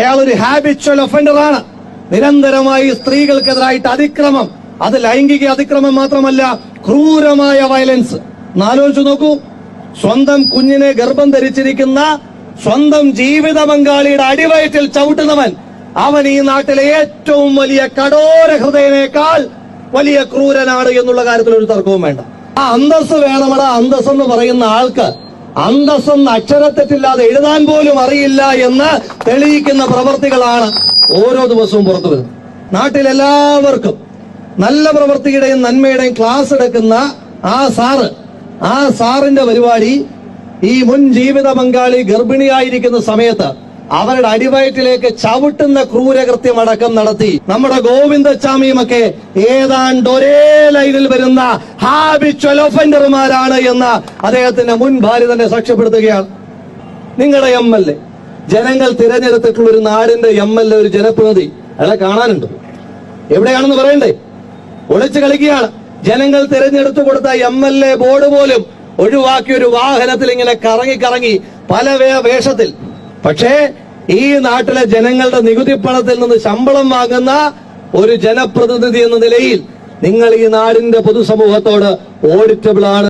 അയാൾ ഒരു ഹാബിച്വൽ ഒഫൻഡറാണ് നിരന്തരമായി സ്ത്രീകൾക്കെതിരായിട്ട് അതിക്രമം. അത് ലൈംഗിക അതിക്രമം മാത്രമല്ല ക്രൂരമായ വയലൻസ് ആലോചിച്ചു നോക്കൂ. സ്വന്തം കുഞ്ഞിനെ ഗർഭം ധരിച്ചിരിക്കുന്ന സ്വന്തം ജീവിത പങ്കാളിയുടെ അടിവയറ്റിൽ ചവിട്ടുന്നവൻ അവൻ ഈ നാട്ടിലെ ഏറ്റവും വലിയ കടോര ഹൃദയനേക്കാൾ വലിയ ക്രൂരനാണ് എന്നുള്ള കാര്യത്തിൽ ഒരു തർക്കവും വേണ്ട. ആ അന്തസ് വേണമെടാ. അന്തസ് എന്ന് പറയുന്ന ആൾക്ക് അന്തസ്സെന്ന് അക്ഷരത്തെറ്റില്ലാതെ എഴുതാൻ പോലും അറിയില്ല എന്ന് തെളിയിക്കുന്ന പ്രവർത്തികളാണ് ഓരോ ദിവസവും പുറത്തു വരുന്നത്. നാട്ടിലെല്ലാവർക്കും നല്ല പ്രവൃത്തിയുടെയും നന്മയുടെയും ക്ലാസ് എടുക്കുന്ന ആ സാറ് ആ സാറിന്റെ പരിപാടി ഈ മുൻ ജീവിത പങ്കാളി ഗർഭിണിയായിരിക്കുന്ന സമയത്ത് അവരുടെ അടിവയറ്റിലേക്ക് ചവിട്ടുന്ന ക്രൂരകൃത്യം അടക്കം നടത്തി നമ്മുടെ ഗോവിന്ദച്ചാമിയുമൊക്കെ ഏതാണ്ട് ഒരേ ലൈനിൽ വരുന്ന ഹാബിച്വൽ ഒഫൻഡർമാരാണ് എന്ന് അദ്ദേഹത്തിന്റെ മുൻ ഭാര്യ തന്നെ സാക്ഷ്യപ്പെടുത്തുകയാണ്. നിങ്ങളുടെ എം എൽ എ ജനങ്ങൾ തിരഞ്ഞെടുത്തിട്ടുള്ള ഒരു നാടിന്റെ എം എൽ എ ഒരു ജനപ്രതിനിധി. അയാളെ കാണാനുണ്ട്. എവിടെയാണെന്ന് പറയണ്ടേ? ഒളിച്ചു കളിക്കുകയാണ്. ജനങ്ങൾ തിരഞ്ഞെടുത്തു കൊടുത്ത എം എൽ എ ബോർഡ് പോലും ഒഴിവാക്കിയ ഒരു വാഹനത്തിൽ ഇങ്ങനെ കറങ്ങി കറങ്ങി പല വേഷത്തിൽ പക്ഷേ ഈ നാട്ടിലെ ജനങ്ങളുടെ നികുതി പണത്തിൽ നിന്ന് ശമ്പളം വാങ്ങുന്ന ഒരു ജനപ്രതിനിധി എന്ന നിലയിൽ നിങ്ങൾ ഈ നാടിന്റെ പൊതുസമൂഹത്തോട് ഓഡിറ്റബിൾ ആണ്.